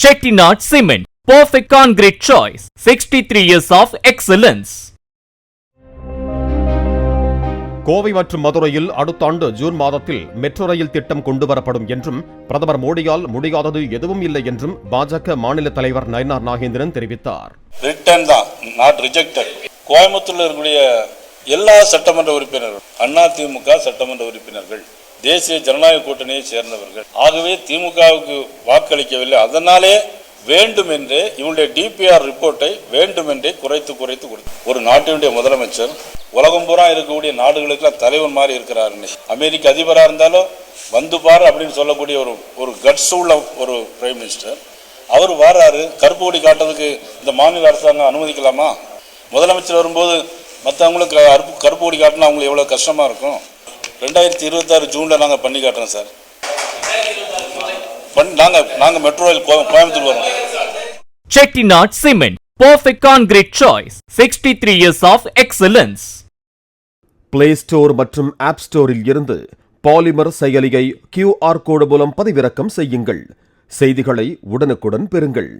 Chettinad Cement, perfect concrete choice. 63 years of excellence. Kovai மற்றும் மதுரையில் அடுத்த ஆண்டு ஜூன் மாதத்தில் மெட்ரோ ரயில் திட்டம் கொண்டுவரப்படும் என்றும் பிரதமர் மோடியால் முடியாதது எதுவும் இல்லை என்றும் பாஜக மாநில தலைவர் நயனார் நாகேந்திரன் தெரிவித்தார் கோயம்புத்தூர்ல இருக்கக்கூடிய எல்லா சட்டமன்ற உறுப்பினர்கள் அண்ணா திமுக சட்டமன்ற உறுப்பினர்கள் தேசிய ஜனநாயக கூட்டணியை சேர்ந்தவர்கள். ஆகவே திமுகவுக்கு வாக்களிக்கவில்லை. அதனாலே வேண்டுமென்றே இவருடைய டிபிஆர் ரிப்போர்ட்டை வேண்டுமென்றே குறைத்து குறைத்து கொடுத்து. ஒரு நாட்டினுடைய முதலமைச்சர் உலகம் பூரா இருக்கக்கூடிய நாடுகளுக்கெல்லாம் தலைவன் மாதிரி இருக்கிறார் அமெரிக்க அதிபராக இருந்தாலும் வந்து பாரு அப்படின்னு சொல்லக்கூடிய ஒரு ஒரு கட்ஸ் உள்ள ஒரு பிரைம் மினிஸ்டர் அவர் வர்றாரு கருப்பு கொடி காட்டுறதுக்கு இந்த மாநில அரசாங்கம் அனுமதிக்கலாமா? முதலமைச்சர் வரும்போது மற்றவங்களுக்கு கருப்பு கருப்பு கொடி காட்டினா அவங்களுக்கு எவ்வளோ கஷ்டமாக இருக்கும் ரெண்டாயிரத்தி இருபத்தாறு ஜூனில் நாங்கள் பண்ணி காட்டுறோம் சார் பண்ணி நாங்கள் நாங்கள் மெட்ரோ ரயில் கோயம்புத்தூர் வரோம் Chettinad Cement, perfect concrete choice. 63 years of excellence. Play Store மற்றும் ஆப் ஸ்டோரில் இருந்து பாலிமர் செயலியை கியூஆர் கோடு மூலம் பதிவிறக்கம் செய்யுங்கள் செய்திகளை உடனுக்குடன் பெறுங்கள்